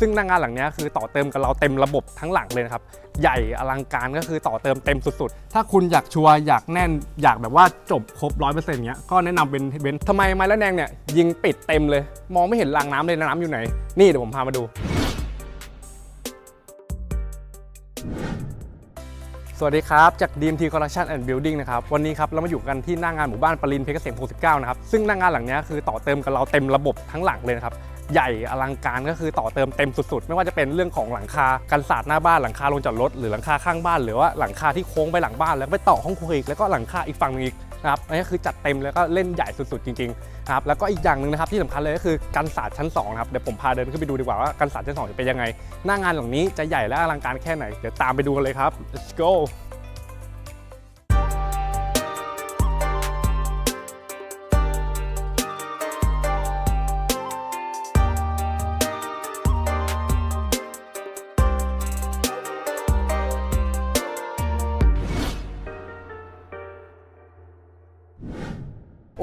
ซึ่งหน้างานหลังนี้คือต่อเติมกับเราเต็มระบบทั้งหลังเลยนะครับ ใหญ่อลังการก็คือต่อเติมเต็มสุดๆ ถ้าคุณอยากชัวร์อยากแน่นอยากแบบว่าจบครบร้อยเปอร์เซ็นต์เงี้ยก็แนะนำเป็นเบนซ์ทำไมไม้ละแนงเนี่ยยิงปิดเต็มเลย มองไม่เห็นรางน้ำเลยน้ำอยู่ไหน นี่เดี๋ยวผมพามาดู สวัสดีครับ จาก DMT Construction and Building นะครับ วันนี้ครับเรามาอยู่กันที่หน้างานหมู่บ้านปรินเพชรเกษม69 นะครับ ซึ่งหน้างานหลังนี้คือต่อเติมกับเราเต็มระบบทั้งหลังเลยนะครับ ใหญ่อลังการก็คือต่อเติมเต็มสุดๆ ไม่ว่าจะเป็นเรื่องของหลังคากันศาสตร์หน้าบ้านหลังคาลงจอดรถหรือหลังคาข้างบ้านหรือว่าหลังคาที่โค้งไปหลังบ้านแล้วไปต่อห้องครัวอีกแล้วก็หลังคาอีกฝั่งหนึงอีกนะครับอันนี้คือจัดเต็มแล้วก็เล่นใหญ่สุดๆจริงๆนะครับแล้วก็อีกอย่างหนึ่งนะครับที่สำคัญเลยก็คือกันศาสตร์ชั้น2นะครับเดี๋ยวผมพาเดินขึ้นไปดูดีกว่าว่ากันศาสตร์ชั้น2จะเป็นยังไง หน้างานหลังนี้จะใหญ่และอลังการแค่ไหนเดี๋ยวตามไปดูกันเลยครับ let's go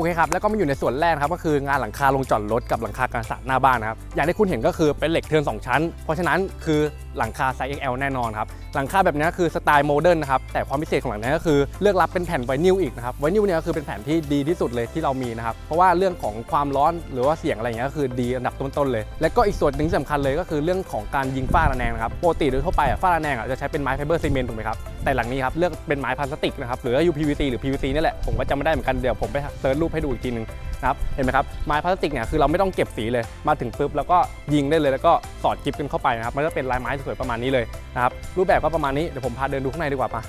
อเคครับแล้วก็มาอยู่ในส่วนแรกนะครับก็คืองานหลังคาลงจอดรถกับหลังคาการสระหน้าบ้านนะครับอย่างที่คุณเห็นก็คือเป็นเหล็กเทิร์น2ชั้น เพราะฉะนั้นคือ หลังคาไซส์ XL แน่นอนครับ หลังคาแบบนี้คือสไตล์โมเดิร์นนะครับ แต่ความพิเศษของหลังนี้ก็คือเลือกรับเป็นแผ่นไวนิลอีกนะครับ ไวนิลเนี่ยก็คือเป็นแผ่นที่ดีที่สุดเลยที่เรามีนะครับ เพราะว่าเรื่องของความร้อนหรือว่าเสียงอะไรอย่างเงี้ยก็คือดีอันดับต้นๆเลย และก็อีกส่วนหนึ่งที่สำคัญเลยก็คือเรื่องของการยิงฝ้าระแนงนะครับปกติโดยทั่วไปอะฝ้าระแนงอะจะใช้เป็นไม้ไฟเบอร์ซีเมนต์ถูกไหมครับ แต่หลังนี้ครับเลือกเป็นไม้พลาสติกนะครับหรือว่า UPVC หรือ PVC นี่แหละผมก็จำไม่ได้เหมือนกันเดี๋ยวผมไปเซิร์ชรูปให้ดูอีกทีนึง นะครับเห็นไหมครับไม้พลาสติกเนี่ยคือเราไม่ต้องเก็บสีเลยมาถึงปุ๊บแล้วก็ยิงได้เลยแล้วก็สอดกิฟกันเข้าไปนะครับมันก็เป็นลายไม้สวยๆประมาณนี้เลยนะครับรูปแบบก็ประมาณนี้เดี๋ยวผมพาเดินดูข้างในดีกว่าปะ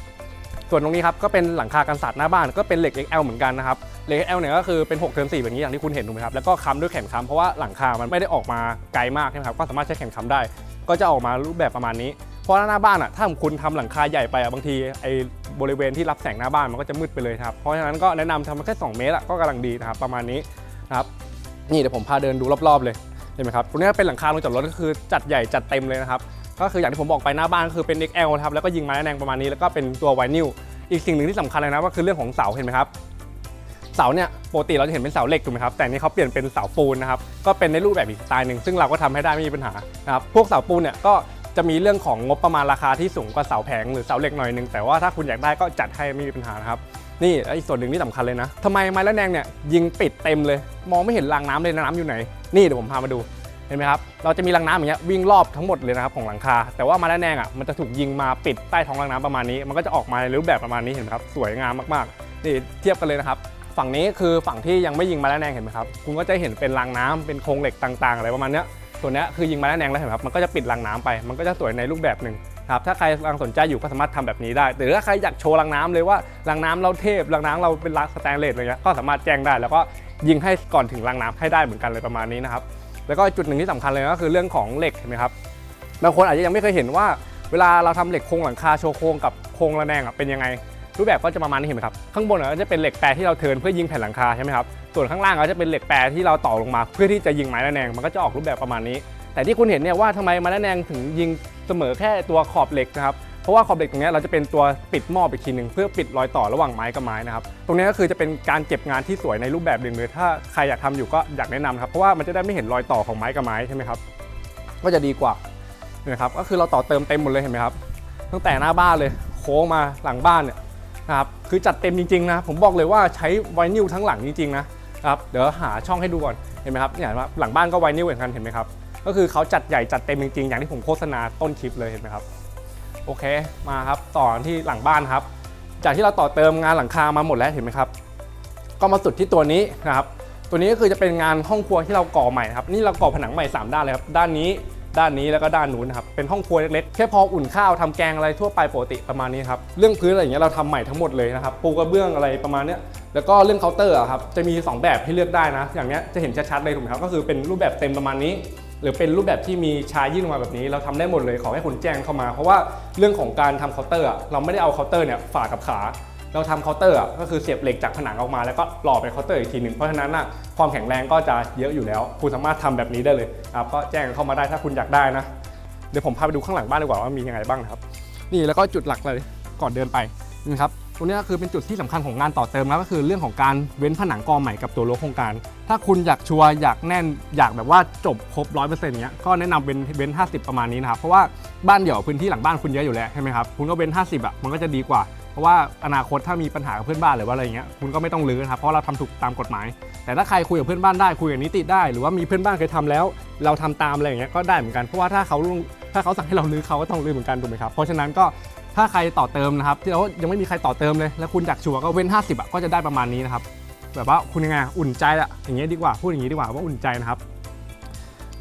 ส่วนตรงนี้ครับก็เป็นหลังคากันศาสตร์หน้าบ้านก็เป็นเหล็ก XL เหมือนกันนะครับเหล็ก XL เนี่ยก็คือเป็น6เทิร์น4แบบนี้อย่างที่คุณเห็นถูกไหมครับแล้วก็ค้ำด้วยแขนค้ำเพราะว่าหลังคามันไม่ได้ออกมาไกลมากใช่ไหมครับก็สามารถใช้แขนค้ำได้ ก็จะออกมารูปแบบประมาณนี้เพราะหน้าบ้านอะถ้าคุณทำหลังคาใหญ่ไปอะบางทีไอ บริเวณที่รับแสงหน้าบ้านมันก็จะมืดไปเลยครับเพราะฉะนั้นก็แนะนำทำมาแค่2เมตรอะก็กำลังดีนะครับประมาณนี้นะครับนี่เดี๋ยวผมพาเดินดูรอบๆเลยเห็นไหมครับตรงนี้เป็นหลังคาลงจอดรถก็คือจัดใหญ่จัดเต็มเลยนะครับก็คืออย่างที่ผมบอกไปหน้าบ้านก็คือเป็น XL นะครับแล้วก็ยิงไม้ระแนงประมาณนี้แล้วก็เป็นตัวไวนิลอีกสิ่งหนึ่งที่สำคัญเลยนะก็คือเรื่องของเสาเห็นไหมครับเสาเนี่ยปกติเราจะเห็นเป็นเสาเหล็กถูกไหมครับแต่นี้เขาเปลี่ยนเป็นเสาปูนนะครับก็เป็นในรูปแบบอีกสไตล์หนึ่งซึ่งเราก็ทำให้ได้ไม่มีปัญหานะครับพวกเสาปูนเนี่ยก็ จะมีเรื่องของงบประมาณราคาที่สูงกว่าเสาแผงหรือเสาเหล็กหน่อยนึงแต่ว่าถ้าคุณอยากได้ก็จัดให้ไม่มีปัญหานะครับนี่อีกส่วนหนึ่งที่สำคัญเลยนะทำไมไม้ละแนงเนี่ยยิงปิดเต็มเลย มองไม่เห็นรางน้ำเลยน้ำอยู่ไหน นี่เดี๋ยวผมพามาดูเห็นไหมครับเราจะมีรางน้ำอย่างเงี้ยวิ่งรอบทั้งหมดเลยนะครับของหลังคา แต่ว่าไม้ละแนงอะมันจะถูกยิงมาปิดใต้ท้องรางน้ำประมาณนี้ มันก็จะออกมาในรูปแบบประมาณนี้เห็นไหมครับสวยงามมากๆนี่เทียบกันเลยนะครับฝั่งนี้คือฝั่งที่ยังไม่ยิงไมาแล้วแนงเห็นไหมครับ คุณก็จะเห็นเป็นรางน้ำเป็นโครงเหล็กต่างๆ อะไรประมาณเนี้ย ส่วนนี้คือยิงมาแล้วแนงแล้วเห็นไหมครับมันก็จะปิดรางน้ำไป มันก็จะสวยในรูปแบบหนึ่งครับถ้าใครกำลังสนใจอยู่ก็สามารถทำแบบนี้ได้ หรือถ้าใครอยากโชว์รางน้ำเลยว่ารางน้ำเราเทพรางน้ำเราเป็นรางสแตนเลสอะไรเงี้ยก็สามารถแจ้งได้ แล้วก็ยิงให้ก่อนถึงรางน้ำให้ได้เหมือนกันเลยประมาณนี้นะครับแล้วก็จุดหนึ่งที่สำคัญเลยก็คือเรื่องของเหล็กเห็นไหมครับบางคนอาจจะยังไม่เคยเห็นว่า เวลาเราทำเหล็กโครงหลังคาโชว์โครงกับโครงระแนงเป็นยังไง รูปแบบก็จะประมาณนี้เห็นไหมครับ ข้างบนก็จะเป็นเหล็กแปรที่เราเทินเพื่อยิงแผ่นหลังคาใช่ไหมครับ ส่วนข้างล่างก็จะเป็นเหล็กแปรที่เราต่อลงมา เพื่อที่จะยิงไม้ระแนง มันก็จะออกรูปแบบประมาณนี้ แต่ที่คุณเห็นเนี่ยว่าทำไมไม้ระแนงถึงยิงเสมอแค่ตัวขอบเหล็กนะครับ เพราะว่าขอบเหล็กตรงนี้เราจะเป็นตัวปิดหม้ออีกทีหนึ่งเพื่อปิดรอยต่อระหว่างไม้กับไม้นะครับ ตรงนี้ก็คือจะเป็นการเก็บงานที่สวยในรูปแบบหนึ่งเลย ถ้าใครอยากทำอยู่ก็อยากแนะนำครับ เพราะว่ามันจะได้ไม่เห็นรอยต่อของไม้กับไม้ใช่ไหมครับ ก็จะดีกว่านะครับ ก็คือเราต่อเติมเต็มหมดเลยเห็นไหมครับ ตั้งแต่หน้าบ้านเลยโค้งมาหลังบ้านเนี่ย นะครับคือจัดเต็มจริงๆนะผมบอกเลยว่าใช้ไวนิลทั้งหลังจริงๆนะครับเดี๋ยวหาช่องให้ดูก่อนเห็นไหมครับเนี่ยว่าหลังบ้านก็ไวนิลเหมือนกันเห็นไหมครับก็คือเขาจัดใหญ่จัดเต็มจริงๆอย่างที่ผมโฆษณาต้นคลิปเลยเห็นไหมครับโอเคมาครับต่อที่หลังบ้านครับ จากที่เราต่อเติมงานหลังคามาหมดแล้วเห็นไหมครับ ก็มาสุดที่ตัวนี้นะครับตัวนี้ก็คือจะเป็นงานห้องครัวที่เราก่อใหม่นะครับนี่เราก่อผนังใหม่ 3 ด้านเลยครับด้านนี้ ด้านนี้แล้วก็ด้านนู้นนะครับเป็นห้องครัวเล็กๆแค่พออุ่นข้าวทำแกงอะไรทั่วไปปกติประมาณนี้ครับเรื่องพื้นอะไรอย่างเงี้ยเราทำใหม่ทั้งหมดเลยนะครับปูกระเบื้องอะไรประมาณเนี้ยแล้วก็เรื่องเคาน์เตอร์อะครับจะมี 2 แบบให้เลือกได้นะ อย่างเนี้ยจะเห็นชัดๆเลยถูกไหมครับก็คือเป็นรูปแบบเต็มประมาณนี้ หรือเป็นรูปแบบที่มีชายยื่นออกมาแบบนี้ เราทำได้หมดเลยขอให้คุณแจ้งเข้ามา เพราะว่าเรื่องของการทำเคาน์เตอร์อะเราไม่ได้เอาเคาน์เตอร์เนี่ยฝากับขา เราทำเคาน์เตอร์ก็คือเสียบเหล็กจากผนังออกมา แล้วก็หล่อเป็นเคาน์เตอร์อีกทีหนึ่งเพราะฉะนั้นน่ะความแข็งแรงก็จะเยอะอยู่แล้ว คุณสามารถทำแบบนี้ได้เลยครับก็แจ้งเข้ามาได้ถ้าคุณอยากได้นะ เดี๋ยวผมพาไปดูข้างหลังบ้านดีกว่าว่ามียังไงบ้างนะครับ นี่แล้วก็จุดหลักเลยก่อนเดินไปนี่ครับตรงนี้คือเป็นจุดที่สำคัญของงานต่อเติมนะก็คือเรื่องของการเว้นผนังกอใหม่กับตัวรั้วโครงการ ถ้าคุณอยากชัวร์อยากแน่นอยากแบบว่าจบครบร้อยเปอร์เซ็นต์เนี้ยก็แนะนำเป็นเว้นห้าสิบประมาณนี้นะครับเพราะว่าบ้านเดี่ยวพื้นที่หลังบ้านคุณเยอะอยู่แล้วใช่ไหมครับคุณก็เว้นห้าสิบอะมันก็จะดีกว่า เพราะว่าอนาคตถ้ามีปัญหากับเพื่อนบ้านหรือว่าอะไรเงี้ยคุณก็ไม่ต้องรื้อนะครับเพราะเราทำถูกตามกฎหมาย แต่ถ้าใครคุยกับเพื่อนบ้านได้คุยกับนิติได้ หรือว่ามีเพื่อนบ้านเคยทำแล้ว เราทำตามอะไรอย่างเงี้ยก็ได้เหมือนกันเพราะว่าถ้าเขาลุงถ้าเขาสั่งให้เรารื้อเขาก็ต้องรื้อเหมือนกันถูกไหมครับเพราะฉะนั้นก็ถ้าใครต่อเติมนะครับที่เรายังไม่มีใครต่อเติมเลย แล้วคุณอยากชัวร์ก็เว้น 50อะก็จะได้ประมาณนี้นะครับแบบว่าคุณยังไงอุ่นใจอะอย่างเงี้ยดีกว่าพูดอย่างงี้ดีกว่าว่าอุ่นใจนะครับ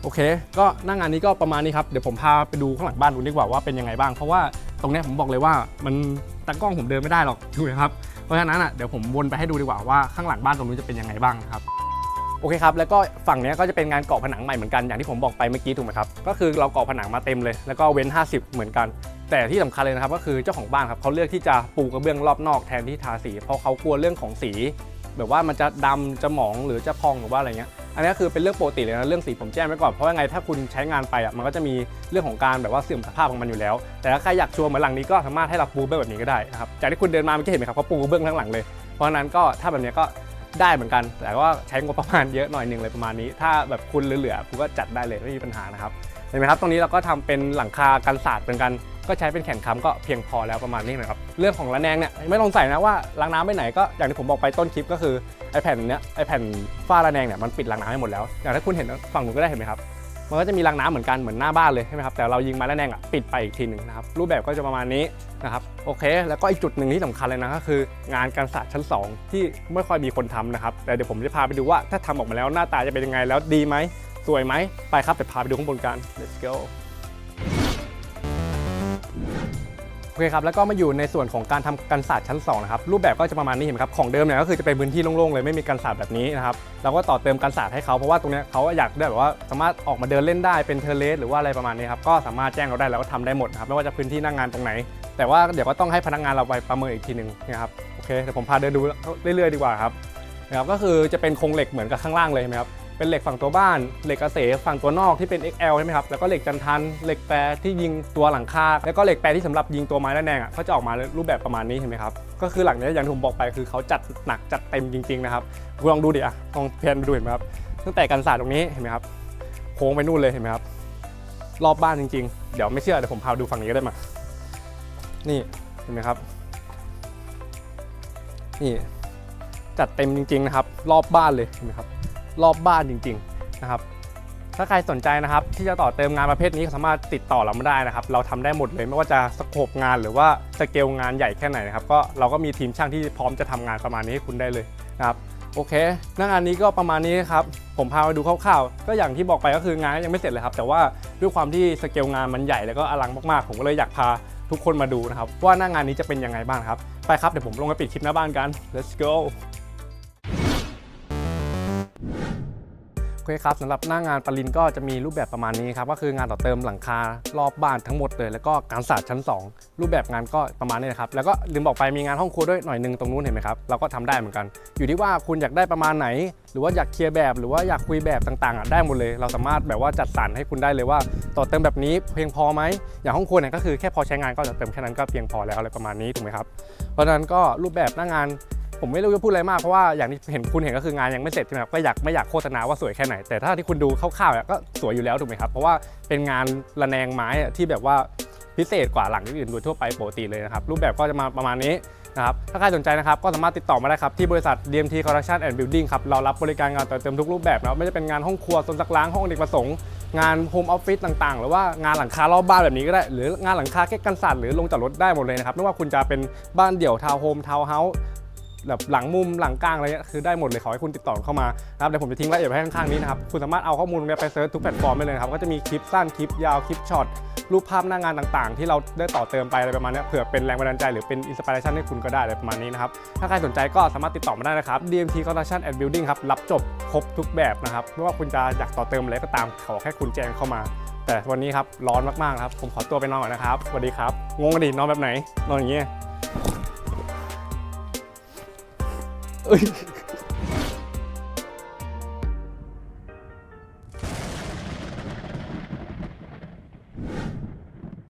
โอเค ก็หนั่งงานนี้ก็ประมาณนี้ครับ เดี๋ยวผมพาไปดูข้างหลังบ้านดูดีกว่าว่าเป็นยังไงบ้าง เพราะว่า ตรงนี้ผมบอกเลยว่ามันตากล้องผมเดินไม่ได้หรอกถูกไหมครับเพราะฉะนั้นอะเดี๋ยวผมวนไปให้ดูดีกว่าว่าข้างหลังบ้านตรงนู้นจะเป็นยังไงบ้างครับโอเคครับแล้วก็ฝั่งนี้ก็จะเป็นงานเกาะผนังใหม่เหมือนกันอย่างที่ผมบอกไปเมื่อกี้ถูกไหมครับก็คือเราเกาะผนังมาเต็มเลย แล้วก็เว้น 50 เหมือนกัน แต่ที่สำคัญเลยนะครับก็คือเจ้าของบ้านครับเขาเลือกที่จะปูกระเบื้องรอบนอกแทนที่ทาสี เพราะเขากลัวเรื่องของสี แบบว่ามันจะดำจะหมองหรือจะพองหรือว่าอะไรเงี้ย อันนี้คือเป็นเรื่องปกติเลยนะเรื่องสีผมแจ้งไว้ก่อนเพราะว่าไงถ้าคุณใช้งานไปอะมันก็จะมีเรื่องของการแบบว่าเสื่อมสภาพของมันอยู่แล้ว แต่ถ้าใครอยากชัวร์เหมือนหลังนี้ก็สามารถให้เราปูเบื้องแบบนี้ก็ได้นะครับจากที่คุณเดินมาเมื่อกี้เห็นไหมครับเขาปูเบื้องทั้งหลังเลย เพราะฉะนั้นก็ถ้าแบบนี้ก็ได้เหมือนกัน แต่ว่าใช้งบประมาณเยอะหน่อยหนึ่งเลยประมาณนี้ ถ้าแบบคุณเหลือๆคุณก็จัดได้เลยไม่มีปัญหานะครับเห็นไหมครับตรงนี้เราก็ทำเป็นหลังคากันศาสตร์เหมือนกัน ก็ใช้เป็นแขนค้ำก็เพียงพอแล้วประมาณนี้นะครับ เรื่องของระแนงเนี่ยไม่ต้องใส่นะว่าล้างน้ำไปไหนก็อย่างที่ผมบอกไปต้นคลิปก็คือไอแผ่นเนี้ยไอแผ่นฝ้าระแนงเนี่ยมันปิดรางน้ำให้หมดแล้วอย่างที่คุณเห็นฝั่งนู้นก็ได้เห็นไหมครับมันก็จะมีรางน้ำเหมือนกันเหมือนหน้าบ้านเลยใช่ไหมครับแต่เรายิงม้ระแนงอะปิดไปอีกทีหนึ่งนะครับรูปแบบก็จะประมาณนี้นะครับโอเค แล้วก็อีกจุดหนึ่งที่สำคัญเลยนะก็คือ งานการศาสตร์ชั้น 2 ที่ไม่ค่อยมีคนทำนะครับแต่เดี๋ยวผมจะพาไปดูว่าถ้าทำออกมาแล้วหน้าตาจะเป็นยังไงแล้วดีไหมสวยไหมไปครับเดี๋ยวพาไปดูข้างบนกัน let's go เคครับแล้วก็มาอยู่ในส่วนของการทำกันศาสตร์ชั้น2นะครับรูปแบบก็จะประมาณนี้เห็นไหมครับของเดิมเนี่ยก็คือจะเป็นพื้นที่โล่งๆเลยไม่มีกันศาสตร์แบบนี้นะครับเราก็ต่อเติมกันศาสตร์ให้เขาเพราะว่าตรงเนี้ยเขาอยากได้แบบว่าสามารถออกมาเดินเล่นได้เป็นเทเลสหรือว่าอะไรประมาณนี้ครับก็สามารถแจ้งเราได้แล้วก็ทำได้หมดครับไม่ว่าจะพื้นที่นั่งงานตรงไหน แต่ว่าเดี๋ยวก็ต้องให้พนักงานเราไปประเมินอีกทีหนึ่งนะครับโอเคเดี๋ยวผมพาเดินดูเรื่อยๆดีกว่าครับนะครับก็คือจะเป็นโครงเหล็กเหมือนกับข้างล่างเลยเห็นไหมครับ เป็นเหล็กฝั่งตัวบ้าน เหล็กกระเสฝั่งตัวนอกที่เป็น XL ใช่ไหมครับ แล้วก็เหล็กจันทัน เหล็กแปรที่ยิงตัวหลังคา แล้วก็เหล็กแปรที่สำหรับยิงตัวไม้ระแนงอะเขาจะออกมารูปแบบประมาณนี้เห็นไหมครับ ก็คือหลังนี้อย่างที่ผมบอกไปคือเขาจัดหนักจัดเต็มจริงๆนะครับลองดูดิอะลองเพนไปดูเห็นไหมครับ ตั้งแต่กันศาสตร์ตรงนี้เห็นไหมครับ โค้งไปนู่นเลยเห็นไหมครับ รอบบ้านจริง ๆ เดี๋ยวไม่เชื่อเดี๋ยวผมพาดูฝั่งนี้ก็ได้มา นี่เห็นไหมครับ นี่จัดเต็มจริงๆนะครับ รอบบ้านเลยเห็นไหมครับ รอบบ้านจริงๆนะครับถ้าใครสนใจนะครับที่จะต่อเติมงานประเภทนี้สามารถติดต่อเรามาได้นะครับ เราทำได้หมดเลยไม่ว่าจะสโคปงานหรือว่าสเกลงานใหญ่แค่ไหนนะครับก็เราก็มีทีมช่างที่พร้อมจะทำงานประมาณนี้ให้คุณได้เลยนะครับโอเคหน้างานนี้ก็ประมาณนี้ครับผมพามาดูคร่าวๆ ก็อย่างที่บอกไปก็คืองานยังไม่เสร็จเลยครับ แต่ว่าด้วยความที่สเกลงานมันใหญ่แล้วก็อลังมากๆ ผมก็เลยอยากพาทุกคนมาดูนะครับว่าหน้างานนี้จะเป็นยังไงบ้างครับไปครับเดี๋ยวผมลงไปปิดคลิปหน้าบ้านกัน let's go โอเคครับสำหรับหน้างานปรินก็จะมีรูปแบบประมาณนี้ครับก็คืองานต่อเติมหลังคารอบบ้านทั้งหมดเลย แล้วก็การศาสตร์ชั้น 2 รูปแบบงานก็ประมาณนี้นะครับแล้วก็ลืมบอกไปมีงานห้องครัวด้วยหน่อยนึงตรงนู้นเห็นไหมครับเราก็ทำได้เหมือนกัน อยู่ที่ว่าคุณอยากได้ประมาณไหน หรือว่าอยากเคลียร์แบบ หรือว่าอยากคุยแบบต่างๆอะได้หมดเลย เราสามารถแบบว่าจัดสรรให้คุณได้เลยว่า ต่อเติมแบบนี้เพียงพอไหมอย่างห้องครัวเนี่ยก็คือแค่พอใช้งานก็จะเติมแค่นั้นก็เพียงพอแล้วอะไรประมาณนี้ถูกไหมครับเพราะฉะนั้นก็รูปแบบหน้างาน ผมไม่รู้จะพูดอะไรมากเพราะว่าอย่างที่เห็นคุณเห็นก็คืองานยังไม่เสร็จใช่ไหมครับก็อยากไม่อยากโฆษณาว่าสวยแค่ไหน แต่ถ้าที่คุณดูคร่าวๆเนี่ยก็สวยอยู่แล้วถูกไหมครับเพราะว่าเป็นงานระแนงไม้อะที่แบบว่าพิเศษกว่าหลังอื่นโดยทั่วไปปกติเลยนะครับรูปแบบก็จะมาประมาณนี้นะครับถ้าใครสนใจนะครับก็สามารถติดต่อมาได้ครับ ที่บริษัท DMT Construction and Building ครับ เรารับบริการงานต่อเติมทุกรูปแบบนะครับไม่จะเป็นงานห้องครัวโซนซักล้างห้องอเนกประสงค์งานโฮมออฟฟิศต่างๆ หรือว่างานหลังคารอบบ้านแบบนี้ก็ได้ หรืองานหลังคาแค่กันสั่นหรือลงจอดรถได้หมดเลยนะครับไม่ว่าคุณจะเป็นบ้านเดี่ยวทาวน์โฮมทาวน์เฮาส์ แบบหลังมุมหลังกลางอะไรเงี้ยคือได้หมดเลยขอให้คุณติดต่อเข้ามานะครับเดี๋ยวผมจะทิ้งรายละเอียดไว้ข้างๆนี้นะครับคุณสามารถเอาข้อมูลตรงนี้ไปเซิร์ชทุกแพลตฟอร์มได้เลยนะครับก็จะมีคลิปสั้นคลิปยาวคลิปช็อตรูปภาพหน้างานต่างๆ ที่เราได้ต่อเติมไปอะไรประมาณเนี้ยเผื่อเป็นแรงบันดาลใจหรือเป็นอินสปิเรชันให้คุณก็ได้อะไรประมาณนี้นะครับถ้าใครสนใจก็สามารถติดต่อมาได้นะครับ DMT Construction and Building ครับรับจบครบทุกแบบนะครับไม่ว่าคุณจะอยากต่อเติมอะไรก็ตามขอแค่คุณแจ้งเข้ามา แต่วันนี้ครับร้อนมากๆครับผมขอตัวไปนอนก่อนนะครับสวัสดีครับงงกันดินอนแบบไหนนอนอย่างเงี้ย เอ้ย